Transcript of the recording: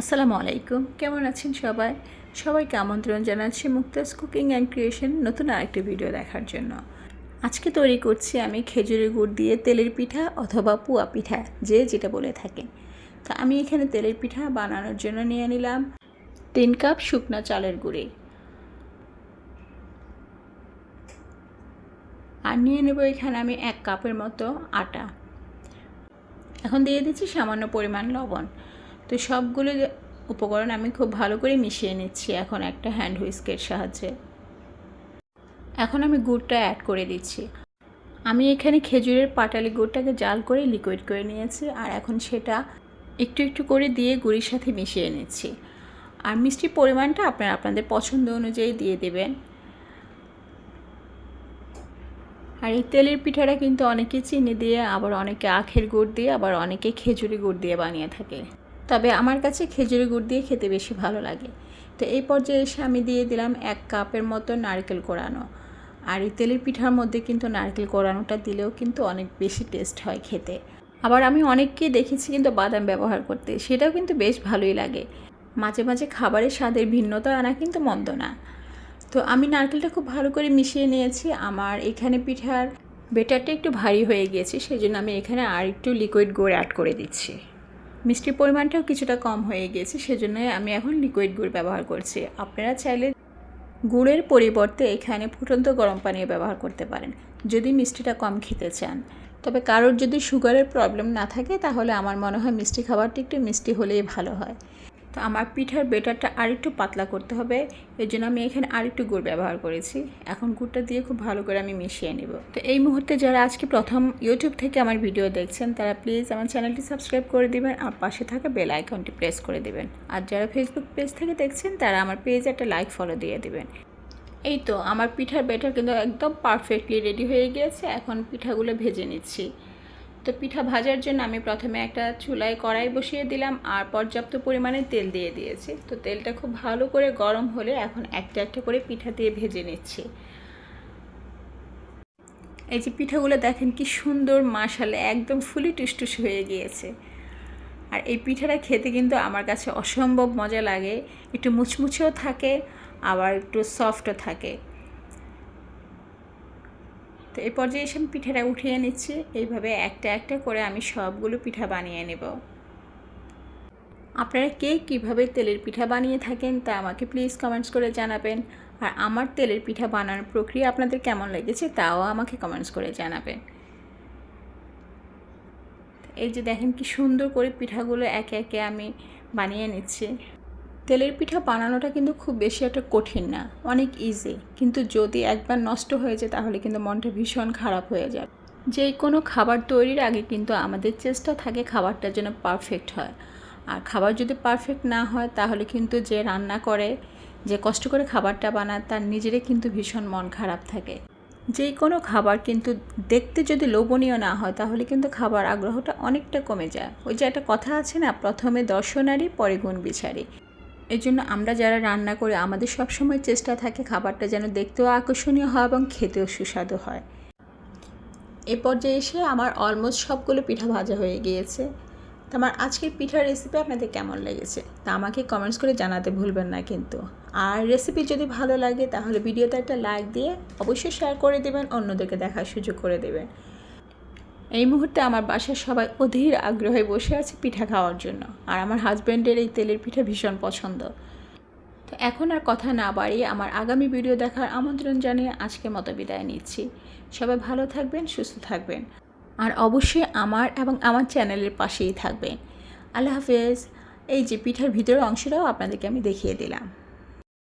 আসসালামু আলাইকুম। কেমন আছেন সবাই? সবাইকে আমন্ত্রণ জানাচ্ছি মুক্তাস কুকিং অ্যান্ড ক্রিয়েশন নতুন আরেকটি ভিডিও দেখার জন্য। আজকে তৈরি করছি আমি খেজুরের গুড় দিয়ে তেলের পিঠা অথবা পুয়া পিঠা, যে যেটা বলে থাকে। তো আমি এখানে তেলের পিঠা বানানোর জন্য নিয়ে নিলাম তিন কাপ শুকনো চালের গুঁড়ি। আর নিয়ে নেব এখানে আমি এক কাপের মতো আটা। এখন দিয়ে দিচ্ছি সামান্য পরিমাণ লবণ। তো সবগুলো উপকরণ আমি খুব ভালো করে মিশিয়ে নিচ্ছি এখন একটা হ্যান্ড হুইস্কের সাহায্যে। এখন আমি গুড়টা অ্যাড করে দিচ্ছি। আমি এখানে খেজুরের পাটালি গুড়টাকে জাল করে লিকুইড করে নিয়েছি আর এখন সেটা একটু একটু করে দিয়ে গুড়ির সাথে মিশিয়ে নিচ্ছি। আর মিষ্টির পরিমাণটা আপনারা আপনাদের পছন্দ অনুযায়ী দিয়ে দেবেন। আর এই তেলের পিঠাটা কিন্তু অনেকে চিনি দিয়ে, আবার অনেকে আখের গুড় দিয়ে, আবার অনেকে খেজুরি গুড় দিয়ে বানিয়ে থাকে। তবে আমার কাছে খেজুরি গুড় দিয়ে খেতে বেশি ভালো লাগে। তো এই পর্যায়ে এসে আমি দিয়ে দিলাম এক কাপের মতো নারকেল কোড়ানো আর এই তেলের পিঠার মধ্যে কিন্তু নারকেল কোড়ানোটা দিলেও কিন্তু অনেক বেশি টেস্ট হয় খেতে। আবার আমি অনেককেই দেখেছি কিন্তু বাদাম ব্যবহার করতে, সেটাও কিন্তু বেশ ভালোই লাগে। মাঝে মাঝে খাবারের স্বাদের ভিন্নতা আনা কিন্তু মন্দ না। তো আমি নারকেলটা খুব ভালো করে মিশিয়ে নিয়েছি। আমার এখানে পিঠার বেটারটা একটু ভারী হয়ে গিয়েছে সেই জন্য আমি এখানে আর একটু লিকুইড গুড় অ্যাড করে দিচ্ছি। মিষ্টির পরিমাণটাও কিছুটা কম হয়ে গিয়েছে সেজন্য আমি এখন লিকুইড গুড় ব্যবহার করছি। আপনারা চাইলে গুড়ের পরিবর্তে এখানে ফুটন্ত গরম পানীয় ব্যবহার করতে পারেন, যদি মিষ্টিটা কম খেতে চান। তবে কারোর যদি সুগারের প্রবলেম না থাকে, তাহলে আমার মনে হয় মিষ্টি খাবারটি একটু মিষ্টি হলেই ভালো হয়। তো আমার পিঠার বেটারটা আরেকটু পাতলা করতে হবে। এর জন্য আমি এখানে আরেকটু গুড় ব্যবহার করেছি। এখন গুড়টা দিয়ে খুব ভালো করে আমি মিশিয়ে নেব। তো এই মুহূর্তে যারা আজকে প্রথম ইউটিউব থেকে আমার ভিডিও দেখছেন, তারা প্লিজ আমার চ্যানেলটি সাবস্ক্রাইব করে দিবেন আর পাশে থাকা বেল আইকনটি প্রেস করে দেবেন। আর যারা ফেসবুক পেজ থেকে দেখছেন, তারা আমার পেজে একটা লাইক ফলো দিয়ে দেবেন। এই তো, আমার পিঠার বেটার কিন্তু একদম পারফেক্টলি রেডি হয়ে গিয়েছে। এখন পিঠাগুলো ভেজে নিচ্ছি। তো পিঠা ভাজার জন্য আমি প্রথমে একটা চুলায় কড়াই বসিয়ে দিলাম আর পর্যাপ্ত পরিমাণে তেল দিয়ে দিয়েছি। তো তেলটা খুব ভালো করে গরম হলে এখন একটা একটা করে পিঠা দিয়ে ভেজে নিচ্ছি। এই যে পিঠাগুলো দেখেন কি সুন্দর মাশালে একদম ফুলি টুসটুস হয়ে গিয়েছে। আর এই পিঠাটা খেতে কিন্তু আমার কাছে অসম্ভব মজা লাগে। একটু মুচমুচেও থাকে, আবার একটু সফটও থাকে। তো এই পর্যায়ে এসে আমি পিঠাটা উঠিয়ে নিচ্ছি। এইভাবে একটা একটা করে আমি সবগুলো পিঠা বানিয়ে নেব। আপনারা কে কীভাবে তেলের পিঠা বানিয়ে থাকেন তা আমাকে প্লিজ কমেন্টস করে জানাবেন। আর আমার তেলের পিঠা বানানোর প্রক্রিয়া আপনাদের কেমন লেগেছে তাও আমাকে কমেন্টস করে জানাবেন। এই যে দেখেন কি সুন্দর করে পিঠাগুলো একে একে আমি বানিয়ে নিচ্ছি। তেলের পিঠা বানানোটা কিন্তু খুব বেশি একটা কঠিন না, অনেক ইজি কিন্তু যদি একবার নষ্ট হয়ে যায়, তাহলে কিন্তু মনটা ভীষণ খারাপ হয়ে যায়। যে কোনো খাবার তৈরির আগে কিন্তু আমাদের চেষ্টা থাকে খাবারটা যেন পারফেক্ট হয়। আর খাবার যদি পারফেক্ট না হয়, তাহলে কিন্তু যে রান্না করে, যে কষ্ট করে খাবারটা বানায়, তার নিজেরই কিন্তু ভীষণ মন খারাপ থাকে। যে কোনো খাবার কিন্তু দেখতে যদি লোভনীয় না হয়, তাহলে কিন্তু খাবার আগ্রহটা অনেকটা কমে যায়। ওই যে একটা কথা আছে না, প্রথমে দর্শনারী পরে গুণ বিচারি এই জন্য আমরা যারা রান্না করি, আমাদের সবসময় চেষ্টা থাকে খাবারটা যেন দেখতেও আকর্ষণীয় হয় এবং খেতেও সুস্বাদু হয়। এ পর্যায়ে এসে আমার অলমোস্ট সবগুলো পিঠা ভাজা হয়ে গিয়েছে। তো আমার আজকের পিঠার রেসিপি আপনাদের কেমন লেগেছে? তা আমাকে কমেন্টস করে জানাতে ভুলবেন না কিন্তু। আর রেসিপি যদি ভালো লাগে, তাহলে ভিডিওতে একটা লাইক দিয়ে অবশ্যই শেয়ার করে দেবেন, অন্যদেরকে দেখার সুযোগ করে দেবেন। এই মুহূর্তে আমার বাসার সবাই অধীর আগ্রহে বসে আছে পিঠা খাওয়ার জন্য। আর আমার হাজব্যান্ডের এই তেলের পিঠা ভীষণ পছন্দ। তো এখন আর কথা না বাড়িয়ে আমার আগামী ভিডিও দেখার আমন্ত্রণ জানিয়ে আজকে মতো বিদায় নিচ্ছি। সবাই ভালো থাকবেন, সুস্থ থাকবেন। আর অবশ্যই আমার এবং আমার চ্যানেলের পাশেই থাকবেন। আল্লাহ হাফেজ। এই যে পিঠার ভিতরের অংশটাও আপনাদেরকে আমি দেখিয়ে দিলাম।